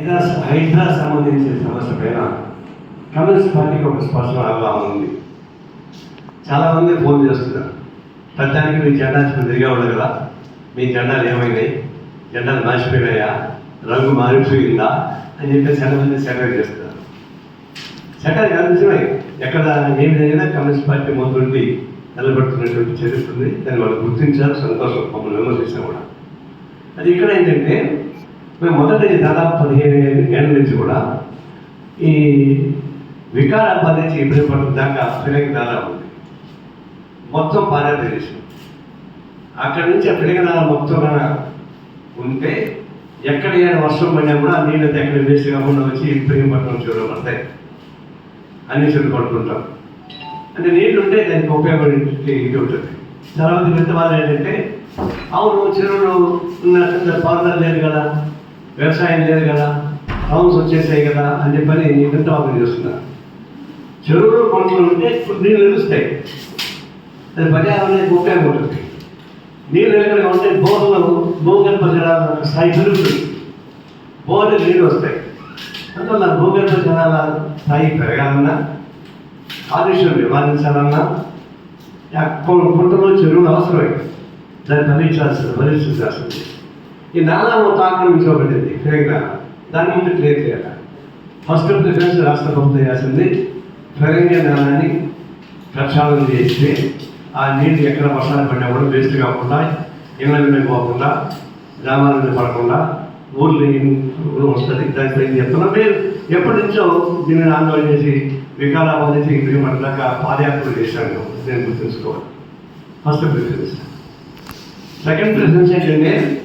హైడ్రా హైడ్రా సంబంధించిన సమస్య పైన కమ్యూనిస్ట్ పార్టీకి ఒక స్పష్ట అలా ఉంది. చాలామంది ఫోన్ చేస్తున్నారు. ప్రతిదానికి మీ జెండా తిరిగా ఉండదు కదా? మీ జెండాలు ఏమైనాయి? జెండాలు నాశపోయినాయా? రంగు మారిపోయిందా? అని చెప్పేసి చాలా మంది చేస్తున్నారు. సెటర్ కాదు నిజమే. ఎక్కడ ఏం జరిగినా కమ్యూనిస్ట్ పార్టీ మొదలుండి నిలబడుతున్నటువంటి చరిత్ర ఉంది. దాన్ని వాళ్ళు గుర్తించారు సంతోషం. మమ్మల్ని విమర్శించినా కూడా. అది ఇక్కడ ఏంటంటే మేము మొదటి దాదాపు పదిహేను ఏళ్ళ నుంచి కూడా ఈ వికారాబాద్ నుంచి ఇబ్రహీంపట్నం దాకా ఫిరంగినాల ఉంది. మొత్తం భారతదేశం. అక్కడి నుంచి ఆ ఫిరంగినాల మొత్తం ఉంటే ఎక్కడ ఏ వర్షం పడినా కూడా నీళ్ళు ఎక్కడ వేస్ట్ కాకుండా వచ్చి ఇబ్రహీంపట్నం చెరువు పడతాయి. అన్ని చెరువు పడుకుంటాం. అంటే నీళ్ళు ఉంటే దానికి ఉపయోగపడే ఇది ఉంటుంది. తర్వాత మిగతా వాళ్ళు ఏంటంటే అవును చెరువులు ఉన్న పౌరులు లేదు కదా. వ్యవసాయం లేదు కదా టౌన్స్ వచ్చేసాయి కదా అని చెప్పని నీళ్ళంతా వాళ్ళు చేస్తున్నారు. చెరువులో పంటలు ఉంటే ఇప్పుడు నీళ్ళు నిలుస్తాయి. అది పర్యావరణానికి ఉపయోగం ఉంటుంది నీళ్ళు ఎక్కడ ఉంటే బోర్లు భూగర్భ జలాల స్థాయి పెరుగుతుంది. బోర్లు నీళ్ళు వస్తాయి. అందువల్ల భూగర్భ జలాల స్థాయి పెరగాలన్నా కాలుష్యం నివారించాలన్నా ఆ కు- కుంటలో చెరువులు అవసరమే. దాన్ని భరించాల్సింది భరించాల్సింది ఈ నాలా ఆక్రమించబడింది ఫిరంగా దాని ముందు క్లియర్ చేయాలి. ఫస్ట్ ప్రిఫరెన్స్ రాష్ట్ర ప్రభుత్వం చేసింది ఫిరంగి నాణాన్ని ప్రక్షాళన చేసి ఆ నీళ్ళు ఎక్కడ వర్షాలు పడినా కూడా వేస్ట్ కాకుండా ఇళ్ళ మీద పోకుండా గ్రామాల మీద పడకుండా ఊర్లు ఊరు వస్తుంది దానిపై చెప్తున్నాం. మీరు ఎప్పటి నుంచో దీనిని ఆందోళన చేసి వికారాబాద్ నుంచి ఇంటికి దాకా పాదయాత్రలు చేశాను నేను గుర్తుంచుకోవాలి. ఫస్ట్ ప్రిఫరెన్స్ సెకండ్ ప్రిఫరెన్స్ ఏంటంటే